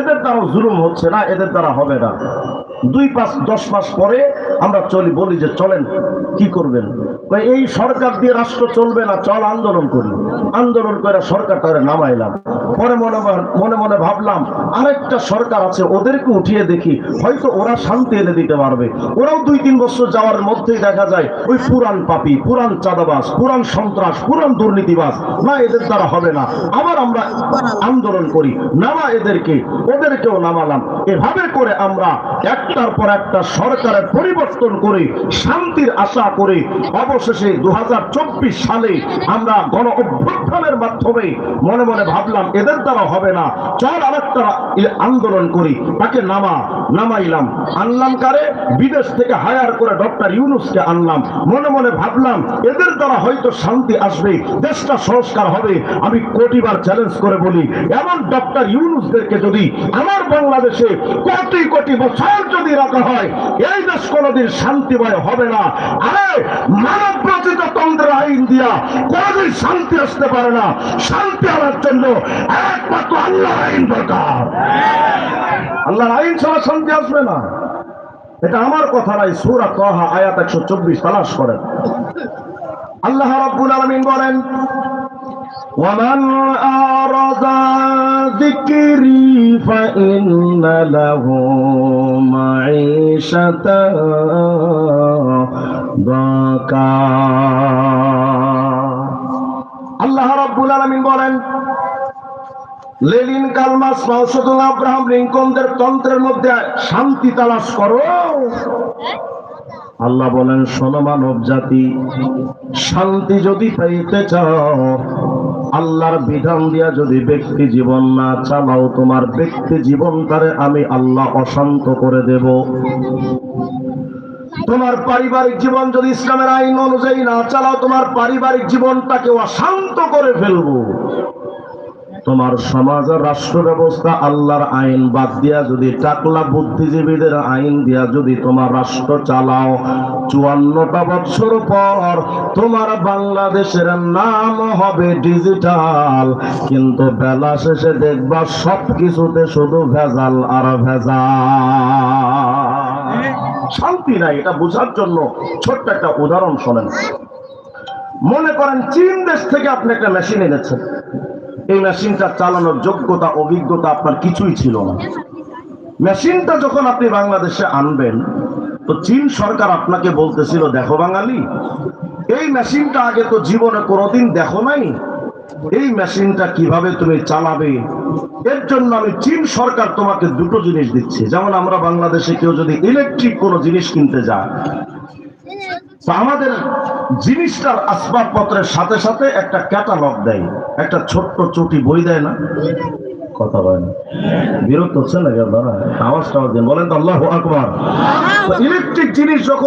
এদের দ্বারা জুলুম হচ্ছে না এদের দ্বারা হবে না। দুই পাঁচ, দশ মাস পরে আমরা চলি, বলি যে চলেন, কি করবেন? এই সরকার দিয়ে রাষ্ট্র চলবে না, চল আন্দোলন করি। আন্দোলন করে সরকারটারে নামাইলাম। পরে মনে মনে- মনে ভাবলাম, আরেকটা সরকার আছে, ওদেরকে উঠিয়ে দেখি, হয়তো ওরা শান্তি এনে দিতে পারবে। ওরাও দুই তিন বছর যাওয়ার মধ্যেই দেখা যায়, ওই পুরান পাপি পুরান চাঁদাবাজ পুরান সন্ত্রাস পুরান দুর্নীতিবাস না এদের দ্বারা হবে না। আবার আমরা আন্দোলন করি নামা এদেরকে, ওদেরকেও নামালাম। এভাবে করে আমরা একটার পর একটা সরকারের পরিবর্তন করে, শান্তির আশা করে অবশেষে দু হাজার চব্বিশ সালে আমরা গণ অভ্যুত্থানের মাধ্যমে মনে মনে ভাবলাম, এদের দ্বারা হবে না। চল আরেকটা আন্দোলন করি। তাকে নামা, নামাইলাম। আনলাম কারে? বিদেশ থেকে হায়ার করে ডক্টর ইউনুসকে আনলাম। মনে মনে ভাবলাম, এদের দ্বারা হয়তো শান্তি আসবে, দেশটা সংস্কার হবে। আমি কোটিবার চ্যালেঞ্জ করে বলি, এমন ডক্টর ইউনুসদেরকে যদি আমার বাংলাদেশে কোটি কোটি বছর যদি এরকম হয়, এই দেশ কোনোদিন শান্তিময় হবে না। আরে মানব রচিত তন্ত্রের আইন দিয়া কোনোদিন শান্তি আসতে পারে না। শান্তি আনার জন্য একমাত্র আল্লাহ আইন দরকার। আল্লাহর আইন ছাড়া শান্তি আসবে না। এটা আমার কথা নাই, সুরা তহা, আয়াত একশো চব্বিশ, তালাশ করেন। আল্লাহ রাব্বুল আলামিন বলেন ওয়ামান আরাদা ذكري فإن له معيشة ضنكا আল্লাহ রাব্বুল আলামিন বলেন লেলিন কালমাস মাউসুদুল আব্রাহাম লিঙ্কনদের তন্ত্রের মধ্যে শান্তি তালাশ করো আল্লাহ বলেন, শোনো মানব জাতি, শান্তি যদি পাইতে চাও, আল্লাহর বিধান দিয়া যদি ব্যক্তি জীবন না চালাও, তোমার ব্যক্তি জীবনটারে আমি আল্লাহ অশান্ত করে দেব। তোমার পারিবারিক জীবন যদি ইসলামের আইন অনুযায়ী না চালাও, তোমার পারিবারিক জীবনটাকে অশান্ত করে ফেলব। তোমার সমাজ রাষ্ট্র ব্যবস্থা আল্লাহর আইন বাদ দিয়া যদি টাকলা বুদ্ধিজীবীদের আইন দিয়া যদি তোমার রাষ্ট্র চালাও, চুয়ান্নটা বছর পর তোমার বাংলাদেশের নাম হবে ডিজিটাল। কিন্তু বেলা শেষে দেখবা সব কিছুতে শুধু ভেজাল আর ভেজাল। শান্তি নাই, এটা বোঝার জন্য ছোট্ট একটা উদাহরণ শোনেন। মনে করেন চীন দেশ থেকে আপনি একটা মেশিন এনেছেন। এই মেশিনটা চালানোর যোগ্যতা, অভিজ্ঞতা আপনার কিছুই ছিল না। মেশিনটা যখন আপনি বাংলাদেশে আনবেন, তো চীন সরকার আপনাকে বলতেছিল, দেখো বাঙালি, এই মেশিনটা আগে তো জীবনে কোনোদিন দেখো নাই। এই মেশিনটা কীভাবে তুমি চালাবে? এর জন্য আমি চীন সরকার তোমাকে দুটো জিনিস দিচ্ছে। যেমন আমরা বাংলাদেশে কেউ যদি ইলেকট্রিক কোনো জিনিস কিনতে যায় আমাদের জিনিসটার আসবাবপত্রের সাথে সাথে একটা ক্যাটালগ দেয়। একটা ছোট্ট চটি বই দেয় না? কথা বলে না। বিরক্ত হচ্ছে না আপনারা? আওয়াজটা দেন বলেন তো আল্লাহ আকবার। ইলেকট্রিক জিনিস যখন